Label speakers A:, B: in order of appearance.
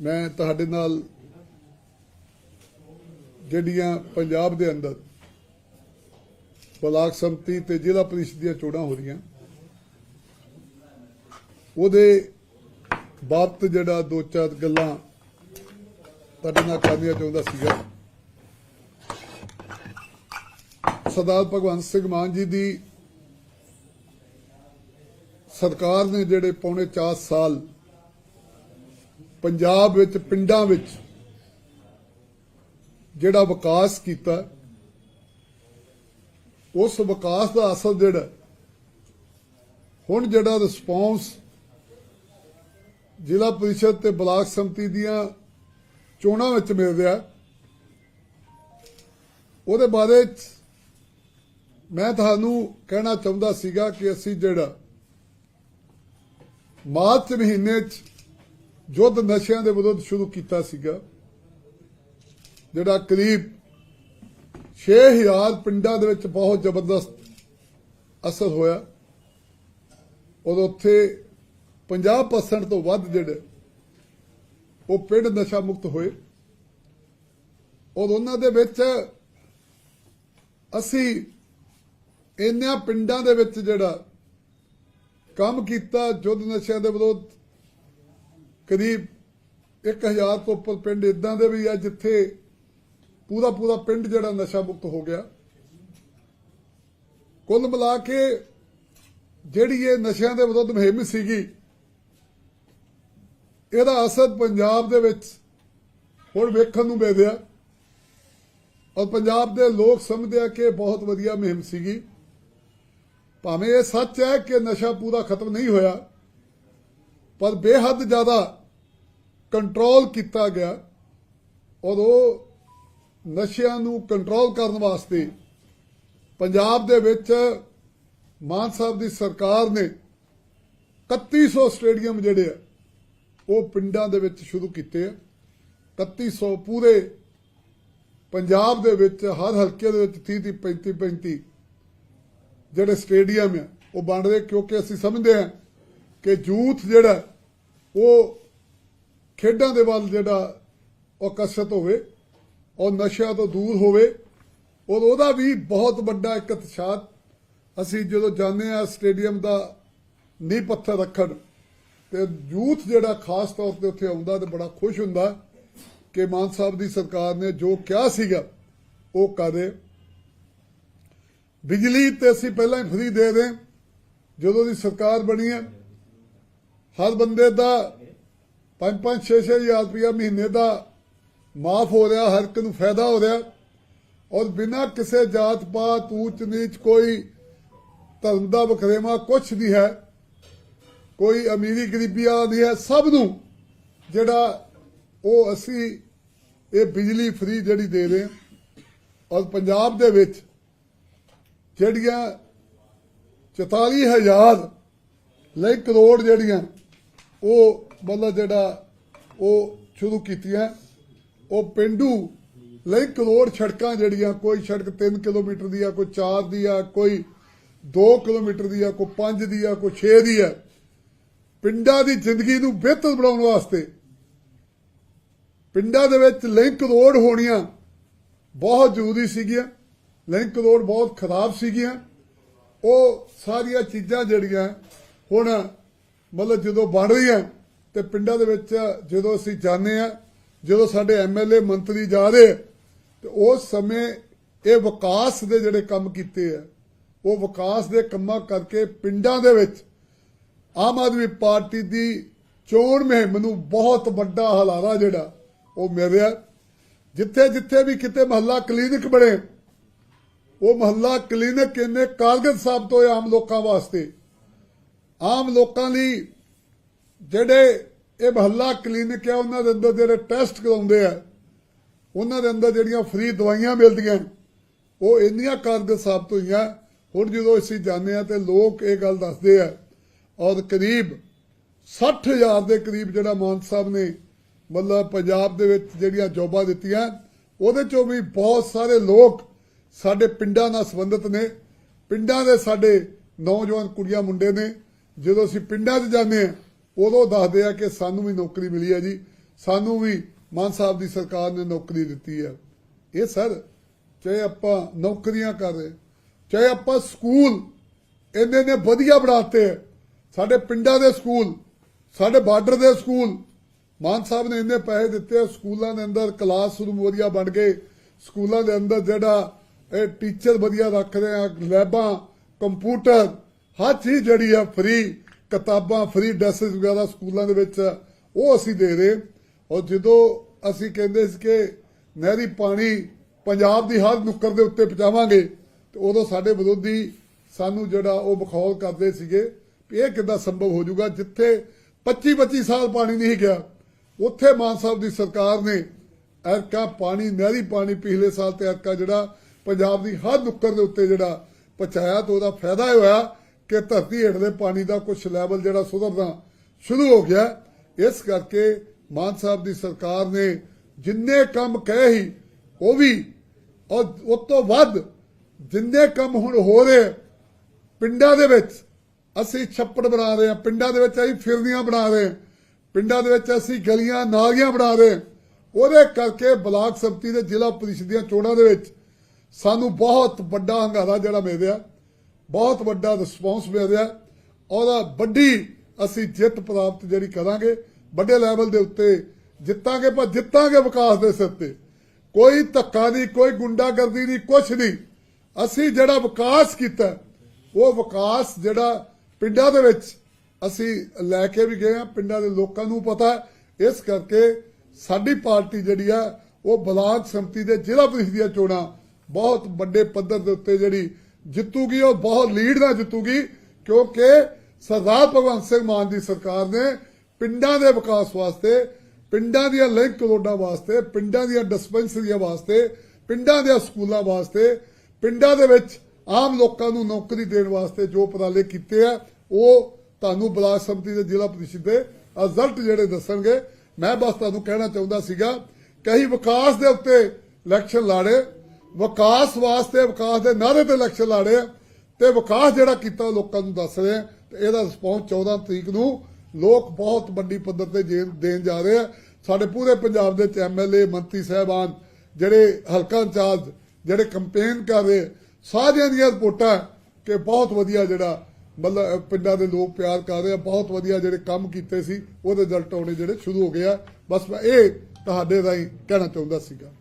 A: ਮੈਂ ਤੁਹਾਡੇ ਨਾਲ ਜਿਹੜੀਆਂ ਪੰਜਾਬ ਦੇ ਅੰਦਰ ਬਲਾਕ ਸੰਮਤੀ ਤੇ ਜ਼ਿਲ੍ਹਾ ਪ੍ਰੀਸ਼ਦ ਦੀਆਂ ਚੋਣਾਂ ਹੋ ਰਹੀਆਂ, ਉਹਦੇ ਬਾਬਤ ਜਿਹੜਾ ਦੋ ਚਾਰ ਗੱਲਾਂ ਤੁਹਾਡੇ ਨਾਲ ਕਰਨੀਆਂ ਚਾਹੁੰਦਾ ਸੀਗਾ। ਸਰਦਾਰ ਭਗਵੰਤ ਸਿੰਘ ਮਾਨ ਜੀ ਦੀ ਸਰਕਾਰ ਨੇ ਜਿਹੜੇ ਪੌਣੇ 4 ਸਾਲ ਪੰਜਾਬ ਵਿੱਚ, ਪਿੰਡਾਂ ਵਿੱਚ ਜਿਹੜਾ ਵਿਕਾਸ ਕੀਤਾ, ਉਸ ਵਿਕਾਸ ਦਾ ਅਸਰ ਜਿਹੜਾ, ਹੁਣ ਜਿਹੜਾ ਰਿਸਪੌਂਸ ਜ਼ਿਲ੍ਹਾ ਪ੍ਰੀਸ਼ਦ ਤੇ ਬਲਾਕ ਸੰਮਤੀ ਦੀਆਂ ਚੋਣਾਂ ਵਿੱਚ ਮਿਲ ਰਿਹਾ, ਉਹਦੇ ਬਾਰੇ ਮੈਂ ਤੁਹਾਨੂੰ ਕਹਿਣਾ ਚਾਹੁੰਦਾ ਸੀਗਾ ਕਿ ਅਸੀਂ ਜਿਹੜਾ ਮਾਰਚ ਮਹੀਨੇ 'ਚ ਯੁੱਧ ਨਸ਼ਿਆਂ ਦੇ ਵਿਰੁੱਧ ਸ਼ੁਰੂ ਕੀਤਾ ਸੀਗਾ। ਜਿਹੜਾ ਕਰੀਬ 6000 ਪਿੰਡਾਂ ਦੇ ਵਿੱਚ ਬਹੁਤ ਜ਼ਬਰਦਸਤ ਅਸਰ ਹੋਇਆ। ਔਰ ਉੱਥੇ 50% ਤੋਂ ਵੱਧ ਜਿਹੜੇ ਉਹ ਪਿੰਡ ਨਸ਼ਾ ਮੁਕਤ ਹੋਏ। ਔਰ ਉਹਨਾਂ ਦੇ ਵਿੱਚ ਅਸੀਂ ਇੰਨਿਆਂ ਪਿੰਡਾਂ ਦੇ ਵਿੱਚ ਜਿਹੜਾ ਕੰਮ ਕੀਤਾ ਯੁੱਧ ਨਸ਼ਿਆਂ ਦੇ ਵਿਰੁੱਧ ਕਰੀਬ 1000 ਤੋਂ ਉੱਪਰ ਪਿੰਡ ਇਦਾਂ ਦੇ ਵੀ ਆ ਜਿੱਥੇ ਪੂਰਾ ਪੂਰਾ ਪਿੰਡ ਜਿਹੜਾ ਨਸ਼ਾ ਮੁਕਤ ਹੋ ਗਿਆ। ਕੁੱਲ ਮਿਲਾ ਕੇ ਜਿਹੜੀ ਇਹ ਨਸ਼ਿਆਂ ਦੇ ਵਿਰੁੱਧ ਮੁਹਿੰਮ ਸੀਗੀ, ਇਹਦਾ ਅਸਰ ਪੰਜਾਬ ਦੇ ਵਿੱਚ ਹੁਣ ਵੇਖਣ ਨੂੰ ਮਿਲ ਰਿਹਾ। ਔਰ ਪੰਜਾਬ ਦੇ ਲੋਕ ਸਮਝਦੇ ਆ ਕਿ ਬਹੁਤ ਵਧੀਆ ਮੁਹਿੰਮ ਸੀਗੀ। ਭਾਵੇਂ ਇਹ ਸੱਚ ਹੈ ਕਿ ਨਸ਼ਾ ਪੂਰਾ ਖਤਮ ਨਹੀਂ ਹੋਇਆ ਪਰ ਬੇਹੱਦ ਜ਼ਿਆਦਾ ਕੰਟਰੋਲ ਕੀਤਾ ਗਿਆ ਔਰ ਉਹ ਨਸ਼ਿਆਂ ਨੂੰ ਕੰਟਰੋਲ ਕਰਨ ਵਾਸਤੇ ਪੰਜਾਬ ਦੇ ਵਿੱਚ ਮਾਨ ਸਾਹਿਬ ਦੀ ਸਰਕਾਰ ਨੇ 3100 ਸਟੇਡੀਅਮ ਜਿਹੜੇ ਆ, ਉਹ ਪਿੰਡਾਂ ਦੇ ਵਿੱਚ ਸ਼ੁਰੂ ਕੀਤੇ ਆ। 3100 ਪੂਰੇ ਪੰਜਾਬ ਦੇ ਵਿੱਚ, ਹਰ ਹਲਕੇ ਦੇ ਵਿੱਚ 30 30 35 35 ਜਿਹੜੇ ਸਟੇਡੀਅਮ ਆ, ਉਹ ਬਣ ਰਹੇ ਕਿਉਂਕਿ ਅਸੀਂ ਸਮਝਦੇ ਹਾਂ ਕਿ ਯੂਥ ਜਿਹੜਾ, ਉਹ ਖੇਡਾਂ ਦੇ ਵੱਲ ਜਿਹੜਾ ਉਹ ਹੋਵੇ ਔਰ ਨਸ਼ਿਆਂ ਤੋਂ ਦੂਰ ਹੋਵੇ, ਔਰ ਉਹਦਾ ਵੀ ਬਹੁਤ ਵੱਡਾ ਇੱਕ ਉਤਸ਼ਾਹ। ਅਸੀਂ ਜਦੋਂ ਜਾਂਦੇ ਆ ਸਟੇਡੀਅਮ ਦਾ ਨੀਂਹ ਪੱਥਰ ਰੱਖਣ, ਤੇ ਯੂਥ ਜਿਹੜਾ ਖਾਸ ਤੌਰ ਤੇ ਉੱਥੇ ਆਉਂਦਾ ਤੇ ਬੜਾ ਖੁਸ਼ ਹੁੰਦਾ ਕਿ ਮਾਨ ਸਾਹਿਬ ਦੀ ਸਰਕਾਰ ਨੇ ਜੋ ਕਿਹਾ ਸੀਗਾ, ਉਹ ਕਰੇ ਬਿਜਲੀ ਤੇ ਅਸੀਂ ਪਹਿਲਾਂ ਹੀ ਫਰੀ ਦੇ ਰਹੇ, ਜਦੋਂ ਦੀ ਸਰਕਾਰ ਬਣੀ ਹੈ ਹਰ ਬੰਦੇ ਦਾ 5-5 6-6 ਹਜ਼ਾਰ ਰੁਪਇਆ ਮਹੀਨੇ ਦਾ ਮਾਫ ਹੋ ਰਿਹਾ, ਹਰ ਇੱਕ ਨੂੰ ਫਾਇਦਾ ਹੋ ਰਿਹਾ। ਔਰ ਬਿਨਾਂ ਕਿਸੇ ਜਾਤ ਪਾਤ, ਊਚ, ਨੀਚ, ਕੋਈ ਧਰਮ ਦਾ ਵਖਰੇਵਾ ਕੁਛ ਨਹੀਂ ਹੈ। ਕੋਈ ਅਮੀਰੀ, ਗਰੀਬੀ ਵਾਲਾ ਨਹੀਂ ਹੈ। ਸਭ ਨੂੰ ਜਿਹੜਾ ਉਹ ਅਸੀਂ ਇਹ ਬਿਜਲੀ ਫ੍ਰੀ ਜਿਹੜੀ ਦੇ ਰਹੇ ਔਰ ਪੰਜਾਬ ਦੇ ਵਿੱਚ ਜਿਹੜੀਆਂ 44000 ਲਈ ਕਰੋੜ ਜਿਹੜੀਆਂ ਉਹ ਮਤਲਬ ਜਿਹੜਾ ਉਹ ਸ਼ੁਰੂ ਕੀਤੀਆਂ। ਉਹ ਪਿੰਡੂ ਲਈ ਕਰੋੜ ਸੜਕਾਂ ਜਿਹੜੀਆਂ, ਕੋਈ ਸੜਕ 3 ਕਿਲੋਮੀਟਰ ਦੀ ਆ, ਕੋਈ 4 ਦੀ ਆ, ਕੋਈ 2 ਕਿਲੋਮੀਟਰ ਦੀ ਆ, ਕੋਈ 5 ਦੀ ਆ, ਕੋਈ 6 ਦੀ ਆ। ਪਿੰਡਾਂ ਦੀ ਜ਼ਿੰਦਗੀ ਨੂੰ ਬਿਹਤਰ ਬਣਾਉਣ ਵਾਸਤੇ ਪਿੰਡਾਂ ਦੇ ਵਿੱਚ ਲਿੰਕ ਰੋਡ ਹੋਣੀਆਂ ਬਹੁਤ ਜ਼ਰੂਰੀ ਸੀਗੀਆਂ। ਲਿੰਕ ਰੋਡ ਬਹੁਤ ਖਰਾਬ ਸੀਗੀਆਂ। ਉਹ ਸਾਰੀਆਂ ਚੀਜ਼ਾਂ ਜਿਹੜੀਆਂ ਹੁਣ ਮਤਲਬ ਜਦੋਂ ਬਣ ਰਹੀਆਂ ਤੇ ਪਿੰਡਾਂ ਦੇ ਵਿੱਚ ਜਦੋਂ ਅਸੀਂ ਜਾਂਦੇ ਆ ਜਦੋਂ ਸਾਡੇ ਐਮਐਲਏ ਮੰਤਰੀ ਜਾ ਰਹੇ, ਤੇ ਉਸ ਸਮੇਂ ਇਹ ਵਿਕਾਸ ਦੇ ਜਿਹੜੇ ਕੰਮ ਕੀਤੇ ਆ, ਉਹ ਵਿਕਾਸ ਦੇ ਕੰਮਾਂ ਕਰਕੇ ਪਿੰਡਾਂ ਦੇ ਵਿੱਚ ਆਮ ਆਦਮੀ ਪਾਰਟੀ ਦੀ ਚੋਣ ਮੁਹਿੰਮ ਨੂੰ ਬਹੁਤ ਵੱਡਾ ਹਲਾਰਾ ਜਿਹੜਾ, ਉਹ ਮਿਲ ਰਿਹਾ। ਜਿੱਥੇ ਜਿੱਥੇ ਵੀ ਕਿਤੇ ਮਹੱਲਾ ਕਲੀਨਿਕ ਬਣੇ, ਉਹ ਮਹੱਲਾ ਕਲੀਨਿਕ ਇੰਨੇ ਕਾਰਗਰ ਸਾਹਿਬ ਤੋਂ ਆਮ ਲੋਕਾਂ ਵਾਸਤੇ ਆਮ ਲੋਕਾਂ ਲਈ ਜਿਹੜੇ ਇਹ ਮਹੱਲਾ ਕਲੀਨਿਕ ਹੈ ਉਹਨਾਂ ਦੇ ਅੰਦਰ ਜਿਹੜੇ ਟੈਸਟ ਕਰਾਉਂਦੇ ਆ, ਉਹਨਾਂ ਦੇ ਅੰਦਰ ਜਿਹੜੀਆਂ ਫ੍ਰੀ ਦਵਾਈਆਂ ਮਿਲਦੀਆਂ, ਉਹ ਇੰਨੀਆਂ ਕਾਰਗਰ ਸਾਬਤ ਹੋਈਆਂ, ਹੁਣ ਜਦੋਂ ਅਸੀਂ ਜਾਂਦੇ ਆ ਤੇ ਲੋਕ ਇਹ ਗੱਲ ਦੱਸਦੇ ਆ, ਔਰ ਕਰੀਬ 60000 ਦੇ ਕਰੀਬ ਜਿਹੜਾ ਮਾਨ ਸਾਹਿਬ ਨੇ ਮਤਲਬ ਪੰਜਾਬ ਦੇ ਵਿੱਚ ਜਿਹੜੀਆਂ ਜੋਬਾਂ ਦਿੱਤੀਆਂ, ਉਹਦੇ ਚੋਂ ਵੀ ਬਹੁਤ ਸਾਰੇ ਲੋਕ ਸਾਡੇ ਪਿੰਡਾਂ ਨਾਲ ਸੰਬੰਧਿਤ ਨੇ, ਪਿੰਡਾਂ ਦੇ ਸਾਡੇ ਨੌਜਵਾਨ ਕੁੜੀਆਂ ਮੁੰਡੇ ਨੇ ਜਦੋਂ ਅਸੀਂ ਪਿੰਡਾਂ 'ਚ ਜਾਂਦੇ ਆ ਉਦੋਂ ਦੱਸਦੇ ਆ ਕਿ ਸਾਨੂੰ ਵੀ ਨੌਕਰੀ ਮਿਲੀ ਹੈ ਜੀ ਸਾਨੂੰ ਵੀ ਮਾਨ ਸਾਹਿਬ ਦੀ ਸਰਕਾਰ ਨੇ ਨੌਕਰੀ ਦਿੱਤੀ ਹੈ ਇਹ ਸਰ, ਚਾਹੇ ਆਪਾਂ ਨੌਕਰੀਆਂ ਕਰ ਰਹੇ, ਚਾਹੇ ਆਪਾਂ ਸਕੂਲ ਇੰਨੇ ਨੇ ਵਧੀਆ ਬਣਾਤੇ ਹੈ। ਸਾਡੇ ਪਿੰਡਾਂ ਦੇ ਸਕੂਲ, ਸਾਡੇ ਬਾਰਡਰ ਦੇ ਸਕੂਲ, ਮਾਨ ਸਾਹਿਬ ਨੇ ਇੰਨੇ ਪੈਸੇ ਦਿੱਤੇ ਸਕੂਲਾਂ ਦੇ ਅੰਦਰ ਕਲਾਸਰੂਮ ਵਧੀਆ ਬਣ ਗਏ ਸਕੂਲਾਂ ਦੇ ਅੰਦਰ ਜਿਹੜਾ ਇਹ ਟੀਚਰ ਵਧੀਆ ਰੱਖ ਰਹੇ ਆ, ਲੈਬਾਂ ਕੰਪਿਊਟਰ ਹਰ ਚੀਜ਼ ਜਿਹੜੀ ਆ ਫ੍ਰੀ ਕਿਤਾਬਾਂ ਫ੍ਰੀ ਡਰੈਸਸ ਵਗੈਰਾ ਸਕੂਲਾਂ ਦੇ ਵਿੱਚ ਉਹ ਅਸੀਂ ਦੇ ਰਹੇ। ਔਰ ਜਦੋਂ ਅਸੀਂ ਕਹਿੰਦੇ ਸੀ ਕਿ ਨਹਿਰੀ ਪਾਣੀ ਪੰਜਾਬ ਦੀ ਹਰ ਨੁੱਕਰ ਦੇ ਉੱਤੇ ਪਹੁੰਚਾਵਾਂਗੇ, ਤੇ ਉਦੋਂ ਸਾਡੇ ਵਿਰੋਧੀ ਸਾਨੂੰ ਜਿਹੜਾ ਉਹ ਬਖੌਲ ਕਰਦੇ ਸੀਗੇ ਵੀ ਇਹ ਕਿੱਦਾਂ ਸੰਭਵ ਹੋ ਜਾਊਗਾ, ਜਿੱਥੇ 25 25 ਸਾਲ ਪਾਣੀ ਨਹੀਂ ਗਿਆ, ਉੱਥੇ ਮਾਨ ਸਾਹਿਬ ਦੀ ਸਰਕਾਰ ਨੇ ਐਰਕਾ ਪਾਣੀ, ਨਹਿਰੀ ਪਾਣੀ ਪਿਛਲੇ ਸਾਲ ਤੇ ਐਰਕਾ ਜਿਹੜਾ ਪੰਜਾਬ ਦੀ ਹਰ ਨੁੱਕਰ ਦੇ ਉੱਤੇ ਜਿਹੜਾ ਪਹੁੰਚਾਇਆ, ਤੇ ਉਹਦਾ ਫਾਇਦਾ ਹੋਇਆ ਕਿ ਧਰਤੀ ਹੇਠ ਦੇ ਪਾਣੀ ਦਾ ਕੁਝ ਲੈਵਲ ਜਿਹੜਾ ਸੁਧਰਨਾ ਸ਼ੁਰੂ ਹੋ ਗਿਆ। ਇਸ ਕਰਕੇ ਮਾਨ ਸਾਹਿਬ ਦੀ ਸਰਕਾਰ ਨੇ ਜਿੰਨੇ ਕੰਮ ਕਹੇ ਹੀ ਉਹ ਵੀ ਔਰ ਉਸ ਤੋਂ ਵੱਧ ਜਿੰਨੇ ਕੰਮ ਹੁਣ ਹੋ ਰਹੇ ਪਿੰਡਾਂ ਦੇ ਵਿੱਚ, ਅਸੀਂ ਛੱਪੜ ਬਣਾ ਰਹੇ ਹਾਂ, ਪਿੰਡਾਂ ਦੇ ਵਿੱਚ ਅਸੀਂ ਫਿਰਨੀਆਂ ਬਣਾ ਰਹੇ ਹਾਂ, ਪਿੰਡਾਂ ਦੇ ਵਿੱਚ ਅਸੀਂ ਗਲੀਆਂ, ਨਾਲੀਆਂ ਬਣਾ ਰਹੇ ਉਹਦੇ ਕਰਕੇ ਬਲਾਕ ਸੰਮਤੀ ਦੇ ਜ਼ਿਲ੍ਹਾ ਪ੍ਰੀਸ਼ਦ ਦੀਆਂ ਚੋਣਾਂ ਦੇ ਵਿੱਚ ਸਾਨੂੰ ਬਹੁਤ ਵੱਡਾ ਹੰਗਾਰਾ ਜਿਹੜਾ ਮਿਲ ਰਿਹਾ। ਬਹੁਤ ਵੱਡਾ ਰਿਸਪੌਂਸ ਮਿਲ ਰਿਹਾ। ਉਹਦਾ ਵੱਡੀ ਅਸੀਂ ਜਿੱਤ ਪ੍ਰਾਪਤ ਜਿਹੜੀ ਕਰਾਂਗੇ, ਵੱਡੇ ਲੈਵਲ ਦੇ ਉੱਤੇ ਜਿੱਤਾਂਗੇ ਪਰ ਜਿੱਤਾਂਗੇ ਵਿਕਾਸ ਦੇ ਸਿਰ ਤੇ। ਕੋਈ ਧੱਕਾ ਨਹੀਂ, ਕੋਈ ਗੁੰਡਾਗਰਦੀ ਨਹੀਂ, ਕੁਛ ਨਹੀਂ। ਅਸੀਂ ਜਿਹੜਾ ਵਿਕਾਸ ਕੀਤਾ, ਉਹ ਵਿਕਾਸ ਜਿਹੜਾ ਪਿੰਡਾਂ ਦੇ ਵਿੱਚ ਅਸੀਂ ਲੈ ਕੇ ਵੀ ਗਏ ਆ ਪਿੰਡਾਂ ਦੇ ਲੋਕਾਂ ਨੂੰ ਪਤਾ ਇਸ ਕਰਕੇ ਸਾਡੀ ਪਾਰਟੀ ਜਿਹੜੀ ਆ, ਉਹ ਬਲਾਕ ਸੰਮਤੀ ਦੇ ਜ਼ਿਲ੍ਹਾ ਪ੍ਰੀਸ਼ਦ ਦੀਆਂ ਚੋਣਾਂ ਬਹੁਤ ਵੱਡੇ ਪੱਧਰ ਦੇ ਉੱਤੇ ਜਿਹੜੀ ਜਿੱਤੂਗੀ, ਉਹ ਬਹੁਤ ਲੀਡ ਨਾਲ ਜਿੱਤੂਗੀ, ਕਿਉਂਕਿ ਸਰਦਾਰ ਭਗਵੰਤ ਸਿੰਘ ਮਾਨ ਦੀ ਸਰਕਾਰ ਨੇ ਪਿੰਡਾਂ ਦੇ ਵਿਕਾਸ ਵਾਸਤੇ, ਪਿੰਡਾਂ ਦੀਆਂ ਲਿੰਕ ਰੋਡਾਂ ਵਾਸਤੇ, ਪਿੰਡਾਂ ਦੀਆਂ ਡਿਸਪੈਂਸਰੀਆਂ ਵਾਸਤੇ, ਪਿੰਡਾਂ ਦੇ ਸਕੂਲਾਂ ਵਾਸਤੇ, ਪਿੰਡਾਂ ਦੇ ਵਿੱਚ ਆਮ ਲੋਕਾਂ ਨੂੰ ਨੌਕਰੀ ਦੇਣ ਵਾਸਤੇ ਜੋ ਉਪਰਾਲੇ ਕੀਤੇ ਆ, ਉਹ ਤੁਹਾਨੂੰ ਬਲਾਕ ਸੰਮਤੀ ਦੇ ਜ਼ਿਲ੍ਹਾ ਪ੍ਰੀਸ਼ਦ ਦੇ ਰਿਜ਼ਲਟ ਜਿਹੜੇ ਦੱਸਣਗੇ। ਮੈਂ ਬਸ ਤੁਹਾਨੂੰ ਕਹਿਣਾ ਚਾਹੁੰਦਾ ਸੀਗਾ ਕਿ ਵਿਕਾਸ ਦੇ ਉੱਤੇ ਇਲੈਕਸ਼ਨ ਲਾੜੇ ਵਿਕਾਸ ਵਾਸਤੇ, ਵਿਕਾਸ ਦੇ ਨਾਅਰੇ ਤੇ ਇਲੈਕਸ਼ਨ ਲਾੜੇ ਆ। ਤੇ ਵਿਕਾਸ ਜਿਹੜਾ ਕੀਤਾ ਲੋਕਾਂ ਨੂੰ ਦੱਸ ਰਹੇ ਆ ਤੇ ਇਹਦਾ ਰਿਸਪੌਂਸ 14 ਤਰੀਕ ਨੂੰ ਲੋਕ ਬਹੁਤ ਵੱਡੀ ਪੱਧਰ ਤੇ ਜੇ- ਦੇਣ ਜਾ ਰਹੇ ਆ। ਸਾਡੇ ਪੂਰੇ ਪੰਜਾਬ ਦੇ ਚ ਐਮਐਲਏ ਮੰਤਰੀ ਸਾਹਿਬਾਨ, ਜਿਹੜੇ ਹਲਕਾ ਇੰਚਾਰਜ, ਜਿਹੜੇ ਕੰਪੇਨ ਕਰ ਰਹੇ, ਸਾਰਿਆਂ ਦੀਆਂ ਰਿਪੋਰਟਾਂ ਕਿ ਬਹੁਤ ਵਧੀਆ ਜਿਹੜਾ ਮਤਲਬ ਪਿੰਡਾਂ ਦੇ ਲੋਕ ਪਿਆਰ ਕਰ ਰਹੇ ਆ, ਬਹੁਤ ਵਧੀਆ ਜਿਹੜੇ ਕੰਮ ਕੀਤੇ ਸੀ, ਉਹਦੇ ਰਿਜ਼ਲਟ ਆਉਣੇ ਜਿਹੜੇ ਸ਼ੁਰੂ ਹੋ ਗਏ ਆ। ਬਸ ਮੈਂ ਇਹ ਤੁਹਾਡੇ ਰਾਹੀਂ ਕਹਿਣਾ ਚਾਹੁੰਦਾ ਸੀਗਾ।